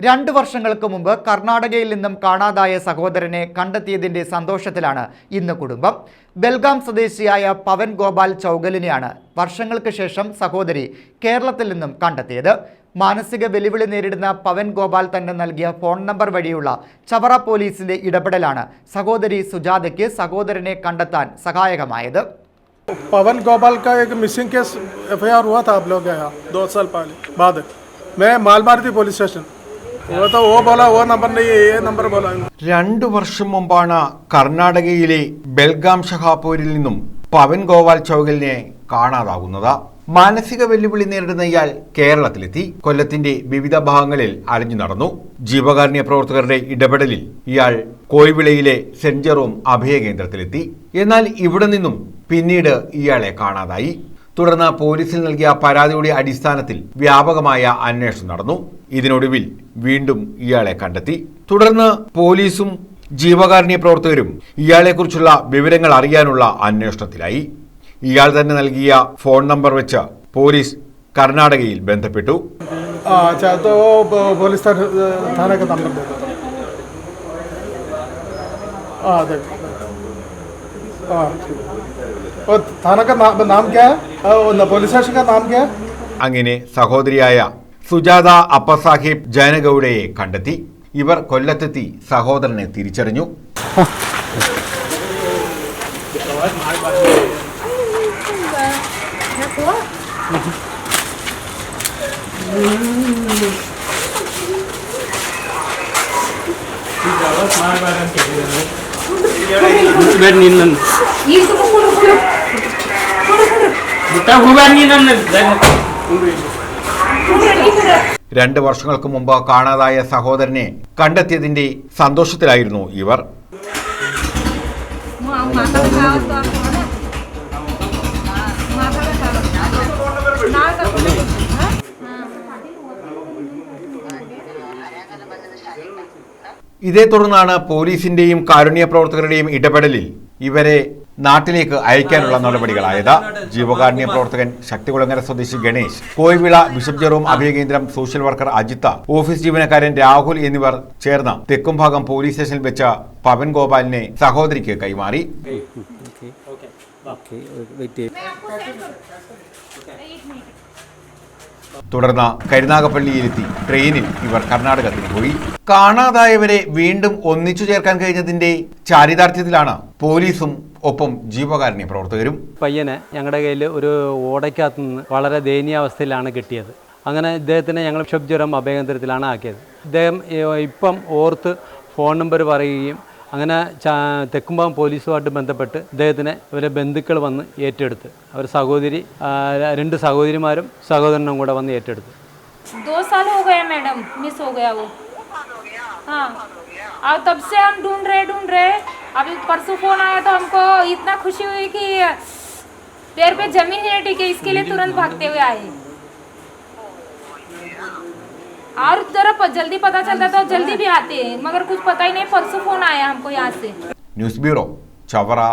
രണ്ടു വർഷങ്ങൾക്ക് മുമ്പ് കർണാടകയിൽ നിന്നും കാണാതായ സഹോദരനെ കണ്ടെത്തിയതിന്റെ സന്തോഷത്തിലാണ് ഇന്ന് കുടുംബം ബെൽഗാം സ്വദേശിയായ പവൻ ഗോപാൽ ചൗഗലിനെയാണ് വർഷങ്ങൾക്ക് ശേഷം സഹോദരി കേരളത്തിൽ നിന്നും കണ്ടെത്തിയത് മാനസിക വെല്ലുവിളി നേരിടുന്ന പവൻ ഗോപാൽ തന്നെ നൽകിയ ഫോൺ നമ്പർ വഴിയുള്ള ചവറ പോലീസിന്റെ ഇടപെടലാണ് സഹോദരി സുജാതയ്ക്ക് സഹോദരനെ കണ്ടെത്താൻ സഹായകമായത് पवन गोपाल का एक मिसिंग केस एफ हुआ था आप लोग यहाँ दो साल पहले बाद मैं मालमारुति पुलिस स्टेशन രണ്ടു വർഷം മുമ്പാണ് കർണാടകയിലെ ബെൽഗാം ഷഹാപൂരിൽ നിന്നും പവൻ ഗോപാൽ ചൗകലിനെ കാണാതാകുന്നത്. മാനസിക വെല്ലുവിളി നേരിടുന്ന ഇയാൾ കേരളത്തിലെത്തി. കൊല്ലത്തിന്റെ വിവിധ ഭാഗങ്ങളിൽ അലഞ്ഞു നടന്നു. ജീവകാരുണ്യ പ്രവർത്തകരുടെ ഇടപെടലിൽ ഇയാൾ കോയിവിളയിലെ സെന്റ് ജെറോം അഭയ കേന്ദ്രത്തിലെത്തി എന്നാൽ ഇവിടെ നിന്നും പിന്നീട് ഇയാളെ കാണാതായി. തുടർന്ന് പോലീസിൽ നൽകിയ പരാതിയുടെ അടിസ്ഥാനത്തിൽ വ്യാപകമായ അന്വേഷണം നടന്നു. ഇതിനൊടുവിൽ വീണ്ടും ഇയാളെ കണ്ടെത്തി. തുടർന്ന് പോലീസും ജീവകാരുണ്യ പ്രവർത്തകരും ഇയാളെക്കുറിച്ചുള്ള വിവരങ്ങൾ അറിയാനുള്ള അന്വേഷണത്തിലായി. ഇയാൾ തന്നെ നൽകിയ ഫോൺ നമ്പർ വെച്ച് പോലീസ് കർണാടകയിൽ ബന്ധപ്പെട്ടു. പോലീസ് और थाना का नाम नाम क्या है और പോലീസ് സ്റ്റേഷൻ का नाम क्या है അങ്ങനെ സഹോദരിയായ സുജാത അപ്പസാഹിബ് ജയനഗൌഡയെ കണ്ടെത്തി ഇവർ കൊല്ലത്തെത്തി സഹോദരനെ തിരിച്ചറിഞ്ഞു മാറി മാറാൻ ചെയ്തിരുന്നു ಹುಡುಗರ್ ನಿನ್ನ രണ്ട് വർഷങ്ങൾക്ക് മുമ്പ് കാണാതായ സഹോദരനെ കണ്ടെത്തിയതിന്റെ സന്തോഷത്തിലായിരുന്നു ഇവർ ഇതേ തുടർന്നാണ് പോലീസിന്റെയും കാരുണ്യ പ്രവർത്തകരുടെയും ഇടപെടലിൽ ഇവരെ നാട്ടിലേക്ക് അയക്കാനുള്ള നടപടികളായത്. ജീവകാരുണ്യ പ്രവർത്തകൻ ശക്തികുളങ്ങര സ്വദേശി ഗണേശ് കോയിവിള ബിഷപ്പ് ജെറോം അഭയകേന്ദ്രം സോഷ്യൽ വർക്കർ അജിത്ത ഓഫീസ് ജീവനക്കാരൻ രാഹുൽ എന്നിവർ ചേർന്ന് തെക്കുംഭാഗം പോലീസ് സ്റ്റേഷനിൽ വെച്ച പവൻ ഗോപാലിനെ സഹോദരിക്ക് കൈമാറി. തുടർന്ന് കരുനാഗപ്പള്ളിയിലെത്തി. ട്രെയിനിൽ ഇവർ കർണാടകത്തിൽ പോയി. കാണാതായവരെ വീണ്ടും ഒന്നിച്ചു ചേർക്കാൻ കഴിഞ്ഞതിന്റെ ചാരിതാർത്ഥ്യത്തിലാണ് പോലീസും ഒപ്പം ജീവകാരുണ്യ പ്രവർത്തകരും. പയ്യനെ ഞങ്ങളുടെ കയ്യിൽ ഒരു ഓടയ്ക്കകത്ത് നിന്ന് വളരെ ദയനീയാവസ്ഥയിലാണ് കിട്ടിയത്. അങ്ങനെ ഇദ്ദേഹത്തിനെ ഞങ്ങൾ ക്ഷബ്ജ്വരം ജ്വരം അഭയകേന്ദ്രത്തിലാണ് ആക്കിയത്. ഇദ്ദേഹം ഇപ്പം ഓർത്ത് ഫോൺ നമ്പർ പറയുകയും അങ്ങനെ ചാ- തെക്കുംഭാഗം പോലീസുമായിട്ട് ബന്ധപ്പെട്ട് ഇദ്ദേഹത്തിനെ ഇവരെ ബന്ധുക്കൾ വന്ന് ഏറ്റെടുത്ത് അവർ സഹോദരി ആ, രണ്ട് സഹോദരിമാരും സഹോദരനും കൂടെ വന്ന് ഏറ്റെടുത്തു दो साल हो गए मैडम मिस हो गया वो हाँ और तब से हम ढूंढ रहे ढूंढ रहे अभी परसों फोन आया तो हमको इतना खुशी हुई कि पैर पे जमीन ही नहीं टिके इसके लिए तुरंत भागते हुए आए और जरा जल्दी पता चलता तो जल्दी भी आते हैं। मगर कुछ पता ही नहीं, परसों फ़ोन आया हमको यहाँ से। News bureau छवरा